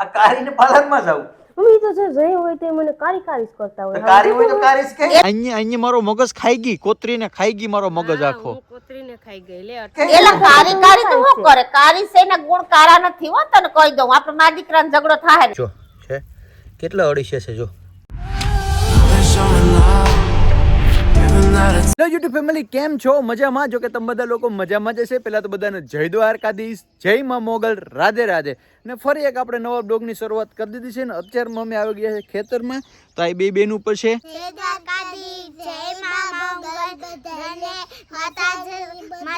આ કારીને પાર્લરમાં જાવ મમ્મી તો જે જઈ હોય તે મને કારી કારીસ કરતા હોય. કારી હોય તો કારીસ કે? અહીંયા અહીંયા મારો મગજ ખાઈ ગઈ કોતરીને ખાઈ ગઈ મારો મગજ આખો. હું કોતરીને ખાઈ ગઈ લે એલા કારી કારી તો શું કરે? કારી છે એના ગુણ કારા નથી હો તને કહી દઉં. આપણે મા દીકરાનો ઝઘડો થાય જો છે. કેટલા અડીશે છે જો. હેલો યુટ્યુબ ફેમિલી કેમ છો? મજામાં? જો કે તમે બધા લોકો મજામાં જ પહેલાં પહેલા તો બધાને જય દ્વારકાધીશ જય માં મોગલ રાધે રાધે. ને ફરી એક આપણે નવા બ્લોગની શરૂઆત કરી દીધી છે ને અત્યારમાં અમે આવી ગયા છે ખેતરમાં. તો આ બે બેન ઉપર છે.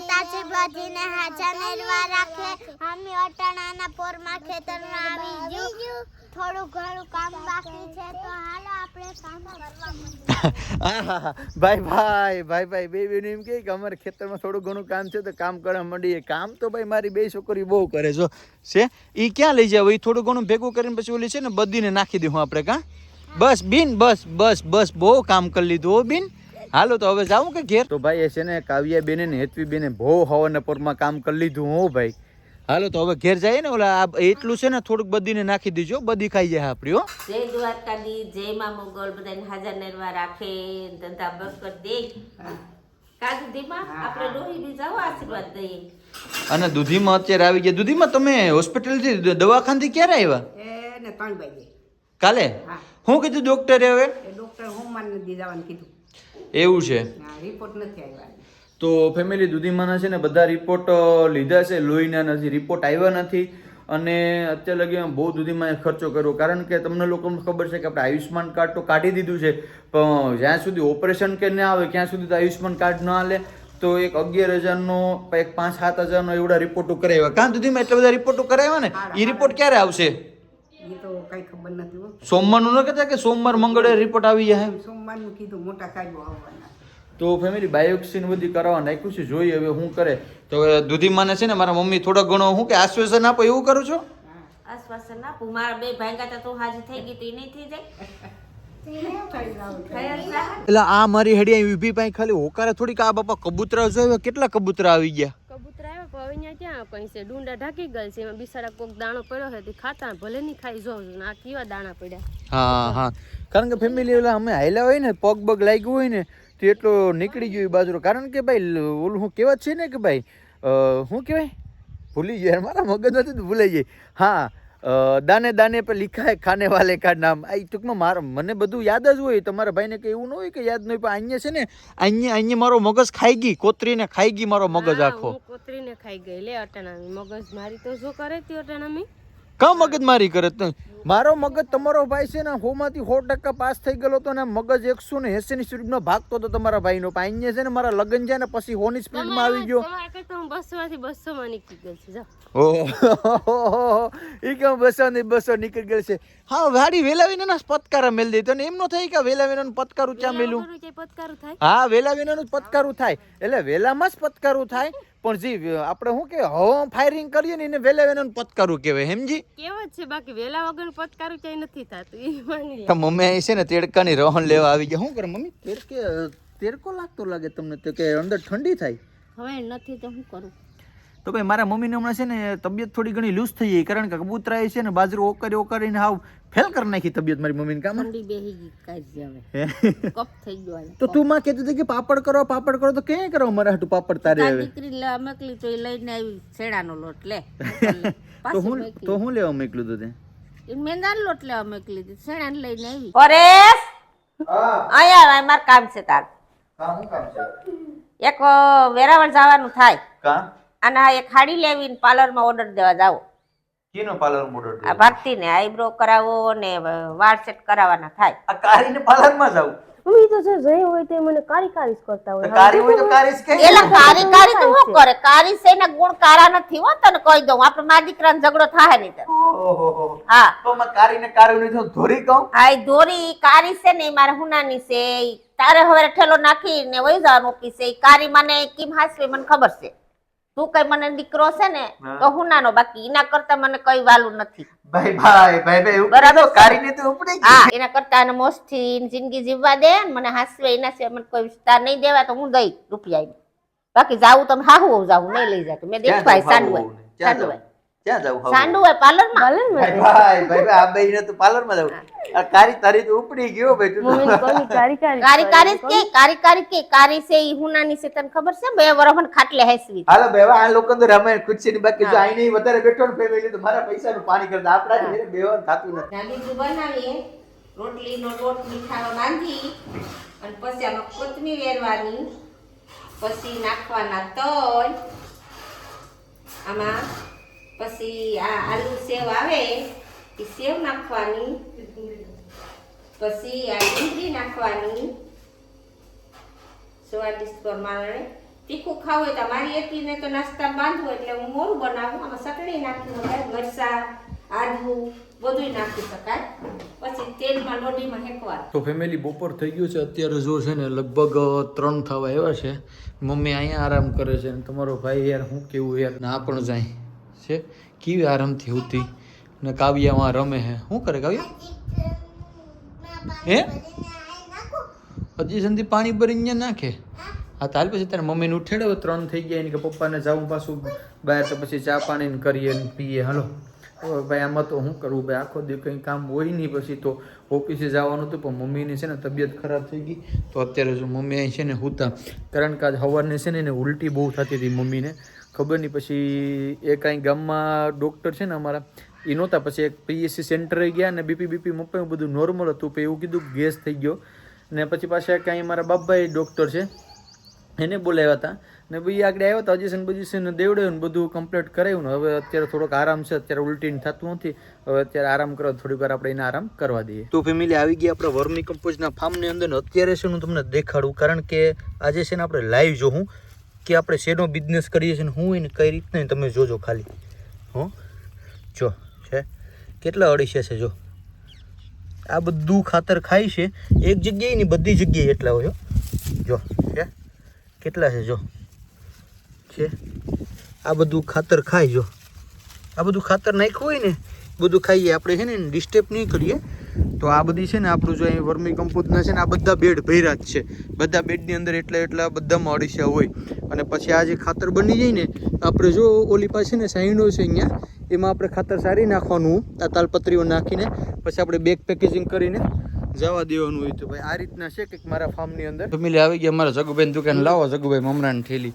માતાજી બધીને હાજર મેળવા રાખે. અમે અટાણાના પોરમાં ખેતરમાં આવી ગયું. થોડું ઘણું કામ બાકી છે, તો હાલો આપણે કામ ભાઈ ભાઈ ભાઈ ભાઈ, બે બેન એમ કે અમારે ખેતરમાં થોડું ઘણું કામ છે, તો કામ કરવા માંડીએ. કામ તો ભાઈ મારી બે છોકરી બહુ કરે છો. છે? એ ક્યાં લઈ જાવ એ થોડું ઘણું ભેગું કરીને પછી ઓલી છે ને, બધીને નાખી દઉં આપણે કાં? બસ, બિન, બસ બસ બસ, બહુ કામ કરી લીધું હો, બિન. હાલો તો હવે જાઉં કે ઘેર? તો ભાઈ એ છે ને કાવ્યા બેને ને હેતવી બેને બહુ હવાના પરમાં કામ કરી લીધું હો ભાઈ. હાલો તો હવે ઘેર જઈએ ને ઓલા આ એટલું છે ને થોડુંક બધીને નાખી દીજો બધી ખાઈ જાય આપણી હો. જય દ્વારકાધીશ જય માં મોગલ બધાને હાજર નિર્વા રાખે ધંધા બરકત દે. કાજુ ધીમા આપણે રોહી બી આશીર્વાદ દઈએ. અને દૂધીમાં અત્યારે આવી ગયા. દૂધીમાં તમે હોસ્પિટલથી દવાખાનથી ક્યારે આવ્યા? એને ત્રણ વાગે કાલે? હું. કીધું ડોક્ટરે હવે? ડોક્ટર હોમમાન નથી જવાનું કીધું. એવું છે? રિપોર્ટ નથી આવ્યા. તો ફેમિલી દુધીમાના છે ને બધા રિપોર્ટ લીધા છે. લોહીના નથી રિપોર્ટ આવ્યા નથી. અને અત્યાર લગી બહુ દૂધીમાં ખર્ચો કર્યો. કારણ કે તમને લોકોને ખબર છે કે આપણે આયુષ્માન કાર્ડ તો કાઢી દીધું છે. પણ જ્યાં સુધી ઓપરેશન કે ના આવે ત્યાં સુધી તો આયુષ્માન કાર્ડ ના હાલે. તો એક અગિયાર હજારનો એક પાંચ સાત હજારનો એવડા રિપોર્ટો કરાવ્યા. કાં દૂધીમાં એટલા બધા રિપોર્ટો કરાવ્યા ને? એ રિપોર્ટ ક્યારે આવશે? એ તો કઈ ખબર નથી હો. સોમવારનું ન કહેતા કે સોમવાર મંગળે રિપોર્ટ આવી જાય સોમવારનું કીધું મોટા સાહેબો આવવાના. તો ફેમિલી બાયોક્સિન બધી કરાવવા નાખ્યું છે જોઈએ હવે શું કરે. તો દૂધીમાને છે ને મારા મમ્મી થોડો ઘણો હું કે આશ્વાસન આપો એવું કરું છું? આશ્વાસન આપું. મારા બે ભાંગા તા તું હાજી થઈ ગઈ તો એ નહીં થઈ જાય. એટલે આ મારી હડિયા ઊભી પાસે ખાલી હોકારે થોડીક આ બાપા કબૂતરા જોયો કેટલા કબૂતરા આવી ગયા? અહીંયા ક્યાં કંઈ છે? ડુંડા ઢાંકી ગયેલ છે. એમાં બિસાડા કોક દાણો પડ્યો છે તે ખાતા. ભલે નહીં ખાઈ જો આ કેવા દાણા પડ્યા? હા હા. કારણ કે ફેમિલી ઓલા અમે હાઈલા હોય ને પગ બગ લાગ્યું હોય ને તો એટલો નીકળી ગયો બાજરો. બાજુ કારણ કે ભાઈ ઓલું હું કહેવત છે ને કે ભાઈ શું કહેવાય? ભૂલી ગયા. યાર, મારા મગજ નથી તો ભૂલાઈ જાય. હા દાને દાને પર લિખા હે ખાને વાલે કા નામ. આ ટૂંકમાં મારા મને બધું યાદ જ હોય. તમારા ભાઈને કે એવું ન હોય કે યાદ ન હોય પણ અહીંયા છે ને અહીંયા અહીંયા મારો મગજ ખાઈ ગઈ કોતરીને ખાઈ ગઈ મારો મગજ આખો. કોતરીને ખાઈ ગઈ. લે અટાણામી મગજ મારી તો શું કરે તી અટાણામી કા મગજ મારી કરે તું? મારો મગજ તમારો ભાઈ છે ને હોમાંથી સો ટકા પાસ થઈ ગયેલો હતો ને મગજ એકસો ને એસી ની સ્પીડમાં ભાગતો હતો તમારા ભાઈનો. પણ અહીંયા છે ને મારા લગ્ન છે ને પછી હોની સ્પીડમાં આવી ગયો. કરતા હું બસો નીકળી છું ઓહો ને બસો નીકળી ગયેલ છે? હા વાડી વેલા ના પતકારા મેલ દે ને એમ નો થાય કે વેલાવીને પતકારું ચા મેલું. હા વેલા વિનાનું જ પતકારું થાય. એટલે વેલામાં જ પતકારું થાય. પણ જે આપણે શું કે હવા ફાયરિંગ કરીએ ને એને વેલા વેલા પતકારું કહેવાય હેમજી કેવત છે બાકી વેલા વગર પતકારું ક્યાંય નથી થતું એ માની તો મમ્મી અહીં છે ને તેડકાની રોહન લેવા આવી ગયા. શું કરે મમ્મી? તેડકે તેડકો લાગતો લાગે તમને તો કે અંદર ઠંડી થાય? હવે નથી તો શું કરું? તો ભાઈ મારા મમ્મીને હમણાં છે ને તબિયત થોડી ઘણી લૂઝ થઈ ગઈ કારણ કે કબૂતરાએ છે ને બાજરો ઓકરી ઓકરીને હાવ ફેલ કરી નાખી તબિયત મારી મમ્મીને કામ? ઠંડી બેહી ગઈ કાજી જ હવે. કફ થઈ ગયો તો તું માં કહેતી હતી કે પાપડ કરો પાપડ કરો તો કે કરો મારા હાટું પાપડ તારે હવે? દીકરી લે મોકલી તો એ લઈને આવી છેડાનો લોટ લે. તો હું. તો હું લેવા મોકલું તું તે? એ મેંદાનો લોટ લેવા મોકલી દીધી શેણાને લઈને આવી. પરેશ! અહીંયા આવ, માર કામ છે તાર. એક અ, વેરાવળ જવાનું થાય. કા? અને આ એક હાડી લેવીને પાર્લરમાં ઓર્ડર દેવા જાવ કીનો પાર્લર મોડર આ ભારતીને આઈબ્રો કરાવો ને વાળ સેટ કરાવવાના થાય. આ કારીને પાર્લરમાં જાવ હું તો જે જઈ હોય તે મને કારી કારીસ કરતા હોય. કારી હોય તો કારીશ કે એલા કારી કારી તો હું કરે? કારી છે એના ગુણ કારા નથી હો તને કહી દઉં. આપણે મારા દીકરાનો ઝઘડો થાય નહીં તો ઓહો હા. તો માં કારીને કારી નહીં તો ધોરી કહું? આ ધોરી કારી છે ને મારે હુનાની છે. તારે હવે ઠેલો નાખીને વઈ જવાનું ઓફિસે. કારી મને કેમ હાસવી મને ખબર છે. તું કઈ મને દીકરો છે ને તો હુનાનો બાકી એના કરતા મને કઈ વાલું નથી. ભાઈ ભાઈ ભાઈ ભાઈ બરાબર? કારીને તો ઉપડી. હા એના કરતા અને મોસ્ટથી જિંદગી જીવવા દે મને હાસવે એના સિવાય મને કોઈ વિસ્તાર નહીં દેવા તો હું દઈ રૂપિયા. બાકી જાવું તમે હાહુ જાવું નહીં લઈ જાતું. મેં દેખવાય સાંડવાય સાંડવાય. ક્યાં જવું સાંડુ હોય પાર્લરમાં? ભલે ભાઈ ભાઈ ભાઈ ભાઈ, આ બેયને તો પાર્લરમાં જવું આ કારી તારી તો ઉપડી ગયો ભાઈ તું તો. મમ્મીને કોની કારી કારી? કારી કારી કે કારી કારી કે? કારી છે ઈ હુનાની છે તને ખબર છે? બે વરહન ખાટલે હેસવી. હાલો ભાઈ આ લોકો તો રામાયણ ખુરશી ની બાકી જો આઈ નહીં વધારે બેઠો ને ફેમિલી તો મારા પૈસા નું પાણી કરતા આપણા જ ઘરે બેવાનું થતું નથી. નાગીજુ બનાવીએ. રોટલીનો લોટ મીઠાનો બાંધી અને પછી આમાં કોથમીર વેરવાની પછી નાખવાના તલ. આમાં પછી આ આલુ સેવ આવે, એ સેવ નાખવાની. પછી આ ડુંગળી નાખવાની. સ્વાદિષ્ટ પ્રમાણે. તીખું ખાવું હોય તો મારી એકલીને તો નાસ્તા બાંધવું એટલે હું મોરું બનાવું. આમાં ચટણી નાખી શકાય, મરચાં આદવું બધું નાખી શકાય. પછી તેલમાં લોઢીમાં હેકવા તો ફેમિલી બપોર થઈ ગયું છે. અત્યારે જો છે ને લગભગ ત્રણ થવા આવ્યા છે. મમ્મી અહીંયા આરામ કરે છે. તમારો ભાઈ યાર હું કેવું યાર? ના પણ જાય. છે? કેવી આ રમતી હતી ને કાવ્યામાં રમે હે. શું કરે કાવ્ય? હે? હજી સંધી પાણી ભરીને નાખે? હા તાલ પછી તારે મમ્મીને ઉઠેડે ત્રણ થઈ ગયા, એને કે પપ્પાને જાવું પાછું બહાર, તો પછી ચા પાણીને કરીએ ને પીએ. હાલો. ભાઈ, આમાં તો શું કરવું ભાઈ, આખો દી કંઈ કામ હોય નહીં પછી તો ઓફિસે જવાનું હતું, પણ મમ્મીની છે ને તબિયત ખરાબ થઈ ગઈ. તો અત્યારે જો મમ્મી અહીં છે ને હુતા. કારણ કે આજ સવારને છે ને એને ઉલટી બહુ થતી હતી મમ્મીને. ખબર નહીં, પછી એ કાંઈ ગામમાં ડૉક્ટર છે ને અમારા એ નહોતા, પછી એક પીએસસી સેન્ટરે ગયા ને બીપી બીપી મપ્પાયું બધું નોર્મલ હતું, પછી એવું કીધું ગેસ થઈ ગયો. ને પછી પાછા કાંઈ મારા બાપભાઈ ડૉક્ટર છે, એને બોલાવ્યા હતા. ને ભાઈ આગળ આવ્યા હતા અજીસન બજીસન દેવડાવ્યું ને બધું કમ્પ્લીટ કરાવ્યું ને, હવે અત્યારે થોડોક આરામ છે, અત્યારે ઉલટીને થતું નથી, હવે અત્યારે આરામ કરવા, થોડીક વાર આપણે એને આરામ કરવા દઈએ. તો ફેમિલી આવી ગઈ આપણે વર્મી કમ્પોઝના ફાર્મની અંદર અત્યારે છે હું તમને દેખાડું, કારણ કે આજે છે ને આપણે લાઈવ જોઉં કે આપણે શેનો બિઝનેસ કરીએ છીએ ને હું એને કઈ રીતના તમે જોજો ખાલી. હો? જો, છે? કેટલા અડીસે છે જો? આ બધું ખાતર ખાય છે. એક જગ્યાએ ની બધી જગ્યાએ એટલા હોય જો, છે? કેટલા છે જો? છે? આ બધું ખાતર ખાય જો. આ બધું ખાતર નાખ્યું હોય ને બધું ખાઈએ. આપણે છે ને ડિસ્ટર્બ નહીં કરીએ. તો આ બધી છે ને આપણું જો અહીં વર્મી કમ્પોઝના છે ને આ બધા બેડ ભર્યા જ છે. બધા બેડની અંદર એટલા એટલા બધામાં અડીસા હોય. અને પછી આ જે ખાતર બની જાય ને, આપણે જો ઓલી પાસે ને સાઈડો છે અહીંયા, એમાં આપણે ખાતર સારી નાખવાનું, આ તાલપત્રીઓ નાખીને, પછી આપણે બેગ પેકેજિંગ કરીને જવા દેવાનું હોય તો. ભાઈ, આ રીતના છે કંઈક મારા ફાર્મની અંદર. ફેમિલી આવી ગયા, અમારા જગુભાઈ દુકાન લાવો, જગુભાઈ મમરાની ઠેલી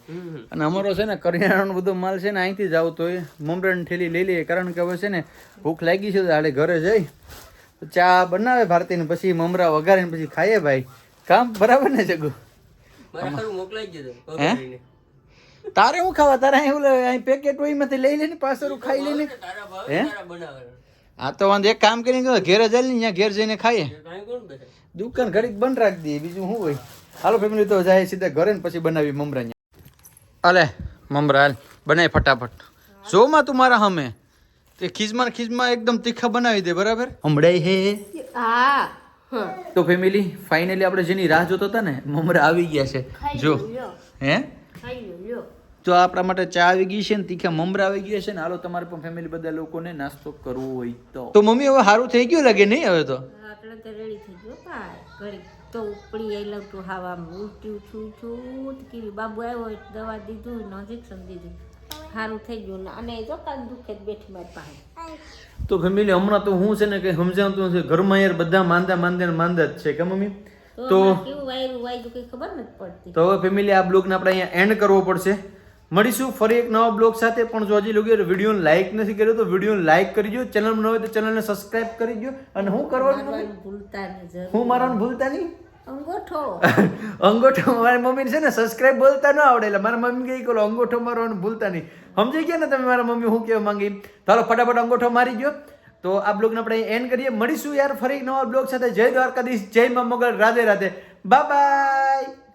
અને અમારો છે ને કરિયાણાનો બધો માલ છે ને અહીંથી જ આવતો હોય. મમરાની ઠેલી લઈ લઈએ, કારણ કે હવે છે ને ભૂખ લાગી છે તો આડે ઘરે જઈ. ચા બનાવે ભારતીને પછી મમરા વઘારીને પછી ખાઈએ ભાઈ. કામ બરાબર ને જગુ? હે? તારે હું ખાવા? તારે અહીં ઓલે અહીં પેકેટ હોય એમાંથી લઈ લે ને પાછળ ખાઈ લે ને હે? આ તો વાંધો એક કામ કરીને ઘેરે જઈ ને ત્યાં ઘેર જઈને ખાઈએ. દુકાન ઘડીક બંધ રાખી દઈએ બીજું શું હોય? હાલો ફેમિલી તો જાય સીધા ઘરે ને પછી બનાવી મમરા અલે મમરા હાલ બનાવી ફટાફટ. શોમાં તું મારા હમે તે ખીજમાં ને ખીજમાં એકદમ તીખા બનાવી દે બરાબર? હમણાં હે. હા તો ફેમિલી ફાઇનલી આપણે જેની રાહ જોતો હતા ને મમરા આવી ગયા છે. જો. હે? ખાઈ લો લ્યો. તો આપણા માટે ચા આવી ગઈ છે ને તીખા મમરા આવી ગયા છે ને હાલો તમારે પણ ફેમિલી બધા લોકોને નાસ્તો કરવો હોય તો. તો મમ્મી હવે સારું થઈ ગયું લાગે નહીં હવે તો? રેડી થઈ ગયો ભાઈ. તો ઉપડી આઈ લઉં તું હાવા ઉલટ્યું છું છું બાબુ આવ્યો દવા દીધું ઇન્જેક્શન દીધું સારું થઈ ગયું ને અને જો કાલ દુખે જ બેઠી મારી પાસે. તો ફેમિલી હમણાં તો હું છે ને કઈ સમજાવતું નથી. ઘરમાં યાર બધા માંદા માંદા માંદા જ છે કે મમ્મી? તો તો હવે ફેમિલી આ બ્લોગને આપણે અહીંયા એન્ડ કરવો પડશે. મળીશું ફરી એક નવા બ્લોગ સાથે. પણ જો હજી લોકો વિડીયોને લાઇક નથી કર્યો તો વિડીયોને લાઇક કરી દો ચેનલ ન હોય તો ચેનલને સબસ્ક્રાઇબ કરી દો અને હું કરવાનું ભૂલતા નહીં હું મારાને ભૂલતા નહીં? અંગોઠો. અંગોઠો મારી મમ્મીને છે ને સબસ્ક્રાઇબ બોલતા ન આવડે એટલે મારા મમ્મી કઈ કોલો અંગોઠો મારવાનું ભૂલતા નહીં. સમજી ગયા ને તમે મારા મમ્મી હું કહેવા માંગી? ચાલો ફટાફટ અંગોઠો મારી ગયો. તો આ બ્લોગને આપણે એન્ડ કરીએ. મળીશું યાર ફરી નવા બ્લોગ સાથે. જય દ્વારકાધીશ, જય મા મોગલ રાધે રાધે. Bye bye